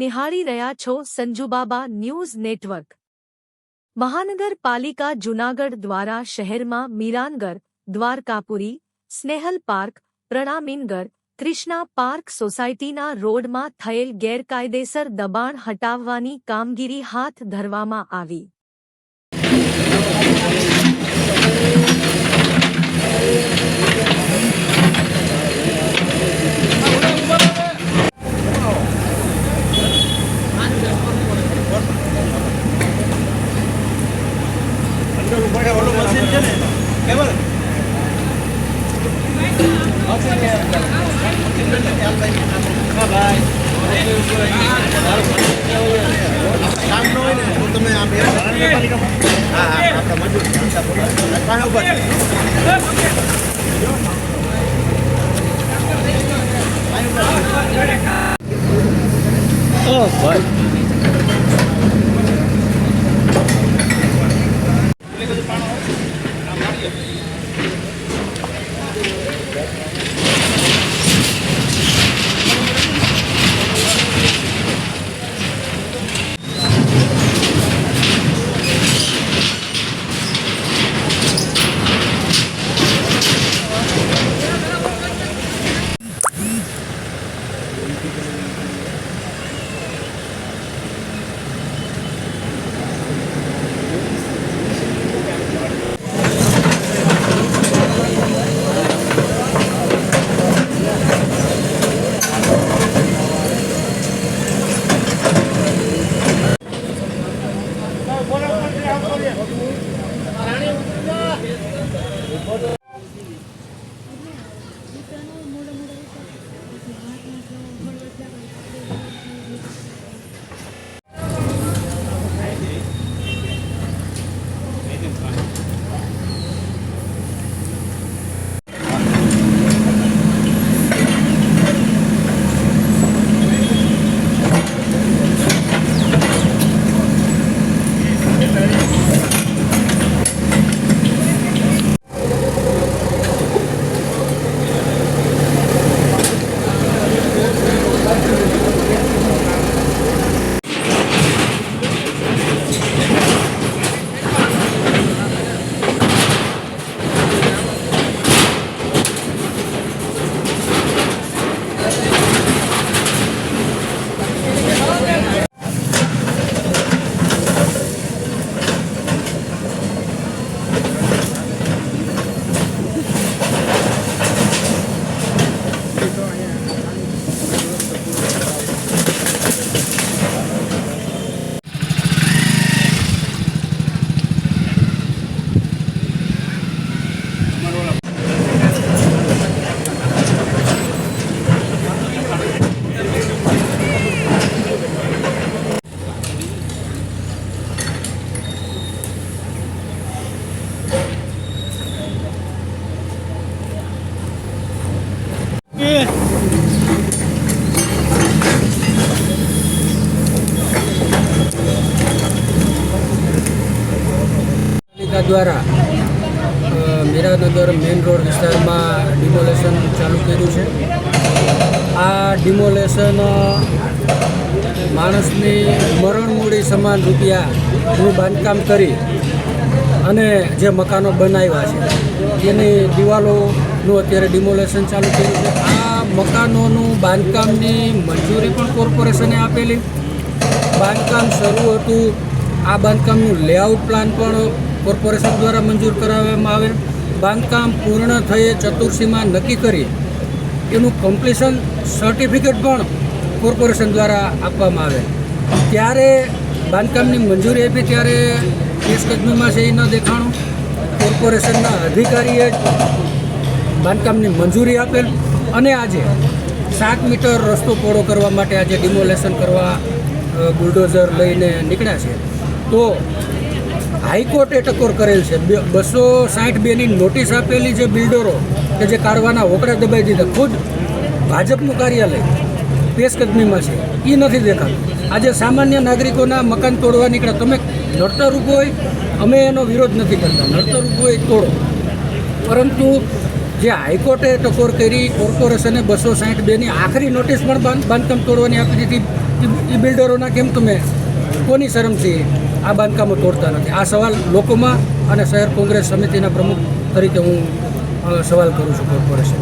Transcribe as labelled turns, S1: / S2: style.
S1: નિહાળી રહ્યા છો સંજુબાબા ન્યૂઝ નેટવર્ક. મહાનગરપાલિકા જૂનાગઢ દ્વારા શહેરમાં મીરાનગર, દ્વારકાપુરી, સ્નેહલ પાર્ક, પ્રણામીનગર ક્રિષ્ના પાર્ક સોસાયટીના રોડમાં થયેલ ગેરકાયદેસર દબાણ હટાવવાની કામગીરી હાથ ધરવામાં આવી.
S2: કામ ન હોય ને તો તમે you keep it in
S3: પાલિકા દ્વારા મીરાનગર મેઇન રોડ વિસ્તારમાં ડિમોલેશન ચાલુ કર્યું છે. આ ડિમોલેશન માણસની મરણમૂડી સમાન રૂપિયાનું બાંધકામ કરી અને જે મકાનો બનાવ્યા છે એની દિવાલોનું અત્યારે ડિમોલેશન ચાલુ કર્યું છે. આ મકાનોનું બાંધકામની મંજૂરી પણ કોર્પોરેશને આપેલી. બાંધકામ શરૂ હતું. આ બાંધકામનું લેઆઉટ પ્લાન પણ કોર્પોરેશન દ્વારા મંજૂર કરાવવામાં આવે બાંધકામ પૂર્ણ થયે ચતુર્સીમાં નક્કી કરી એનું કમ્પ્લીશન સર્ટિફિકેટ પણ કોર્પોરેશન દ્વારા આપવામાં આવે. ત્યારે બાંધકામની મંજૂરી આપી ત્યારે કેસકદમીમાં છે એ ન દેખાણું. કોર્પોરેશનના અધિકારીએ બાંધકામની મંજૂરી આપેલ અને આજે સાત મીટર રસ્તો પહોળો કરવા માટે આજે ડિમોલેશન કરવા બુલડોઝર લઈને નીકળ્યા છે. તો હાઈકોર્ટે ટકોર કરેલ છે. બસો સાઠ બેની નોટિસ આપેલી જે બિલ્ડરો કે જે કાઢવાના હોકડા દબાઈ દીધા. ખુદ ભાજપનું કાર્યાલય પેશકદમીમાં છે. એ નથી દેખાતું. આજે સામાન્ય નાગરિકોના મકાન તોડવા નીકળ્યા. તમે નડતર હોય, અમે એનો વિરોધ નથી કરતા. નડતર હોય, તોડો. પરંતુ જે હાઈકોર્ટે ટકોર કરી, કોર્પોરેશને બસો સાઠ બેની આખરી નોટિસ પણ બાંધ- બાંધકામ તોડવાની આપી દીધી એ બિલ્ડરોના કેમ તમે કોની શરમથી આ બાંધકામો તોડતા નથી? આ સવાલ લોકોમાં અને શહેર કોંગ્રેસ સમિતિના પ્રમુખ તરીકે હું સવાલ કરું છું કોર્પોરેશન